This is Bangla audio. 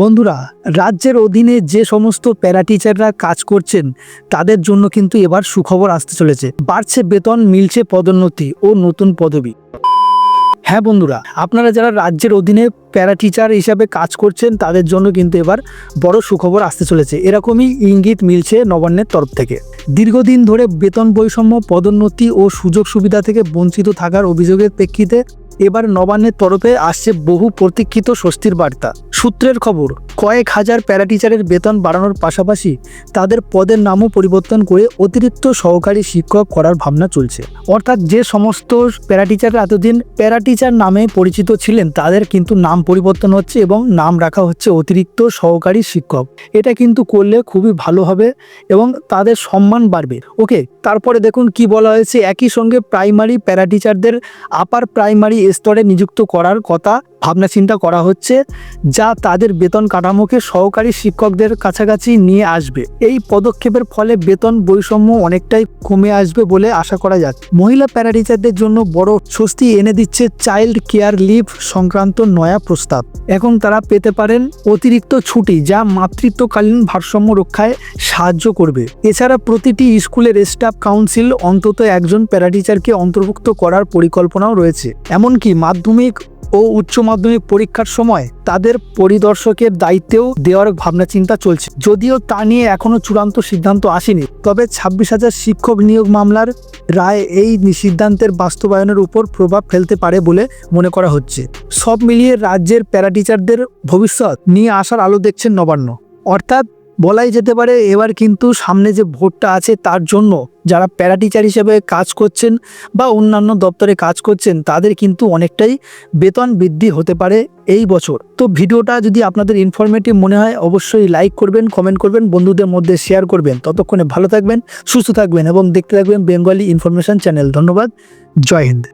বন্ধুরা, রাজ্যের অধীনে যে সমস্ত প্যারা টিচাররা কাজ করছেন, তাদের জন্য কিন্তু এবার সুখবর আসতে চলেছে। বাড়ছে বেতন, মিলছে পদোন্নতি ও নতুন পদবি। হ্যাঁ বন্ধুরা, আপনারা যারা রাজ্যের অধীনে প্যারা টিচার হিসাবে কাজ করছেন, তাদের জন্য কিন্তু এবার বড় সুখবর আসতে চলেছে। এরকমই ইঙ্গিত মিলছে নবান্নের তরফ থেকে। দীর্ঘদিন ধরে বেতন বৈষম্য, পদোন্নতি ও সুযোগ সুবিধা থেকে বঞ্চিত থাকার অভিযোগের প্রেক্ষিতে এবার নবান্নের তরফে আসছে বহু প্রতীক্ষিত স্বস্তির বার্তা। সূত্রের খবর, কয়েক হাজার প্যারাটিচারের বেতন বাড়ানোর পাশাপাশি তাদের পদের নামও পরিবর্তন করে অতিরিক্ত সহকারী শিক্ষক করার ভাবনা চলছে। অর্থাৎ যে সমস্ত প্যারা টিচাররা এতদিন প্যারাটিচার নামে পরিচিত ছিলেন, তাদের কিন্তু নাম পরিবর্তন হচ্ছে এবং নাম রাখা হচ্ছে অতিরিক্ত সহকারী শিক্ষক। এটা কিন্তু করলে খুবই ভালো হবে এবং তাদের সম্মান বাড়বে। ওকে, তারপরে দেখুন কি বলা হয়েছে। একই সঙ্গে প্রাইমারি প্যারাটিচারদের আপার প্রাইমারি স্তরে নিযুক্ত করার কথা ভাবনা চিন্তা করা হচ্ছে যা তাদের বেতন কাঠামোকে সহকারী শিক্ষকদের কাছাকাছি নিয়ে আসবে। এই পদক্ষেপের ফলে বেতন বৈষম্য অনেকটাই কমে আসবে বলে আশা করা যাচ্ছে। মহিলা প্যারা টিচারদের জন্য বড় স্বস্তি এনে দিচ্ছে চাইল্ড কেয়ার লিভ সংক্রান্ত নয়া প্রস্তাব। এখন তারা পেতে পারেন অতিরিক্ত ছুটি যা মাতৃত্বকালীন ভারসাম্য রক্ষায় সাহায্য করবে। এছাড়া প্রতিটি স্কুলের স্টাফ কাউন্সিল অন্তত একজন প্যারা টিচারকে অন্তর্ভুক্ত করার পরিকল্পনাও রয়েছে। এমনকি মাধ্যমিক ও উচ্চ মাধ্যমিক পরীক্ষার সময় তাদের পরিদর্শকের দায়িত্বেও দেওয়ার ভাবনা চিন্তা চলছে। যদিও তা নিয়ে এখনও চূড়ান্ত সিদ্ধান্ত আসেনি, তবে ছাব্বিশ হাজার শিক্ষক নিয়োগ মামলার রায় এই সিদ্ধান্তের বাস্তবায়নের উপর প্রভাব ফেলতে পারে বলে মনে করা হচ্ছে। সব মিলিয়ে রাজ্যের প্যারা টিচারদের ভবিষ্যৎ নিয়ে আসার আলো দেখছেন নবান্ন। অর্থাৎ বলাই যেতে পারে এবার কিন্তু সামনে যে ভোটটা আছে তার জন্য যারা প্যারা টিচার হিসেবে কাজ করছেন বা অন্যান্য দপ্তরে কাজ করছেন তাদের কিন্তু অনেকটাই বেতন বৃদ্ধি হতে পারে এই বছর। তো ভিডিওটা যদি আপনাদের ইনফরমেটিভ মনে হয় অবশ্যই লাইক করবেন কমেন্ট করবেন, বন্ধুদের মধ্যে শেয়ার করবেন। ততক্ষণে ভালো থাকবেন, সুস্থ থাকবেন এবং দেখতে থাকবেন বেঙ্গলি ইনফরমেশন চ্যানেল ধন্যবাদ, জয় হিন্দ।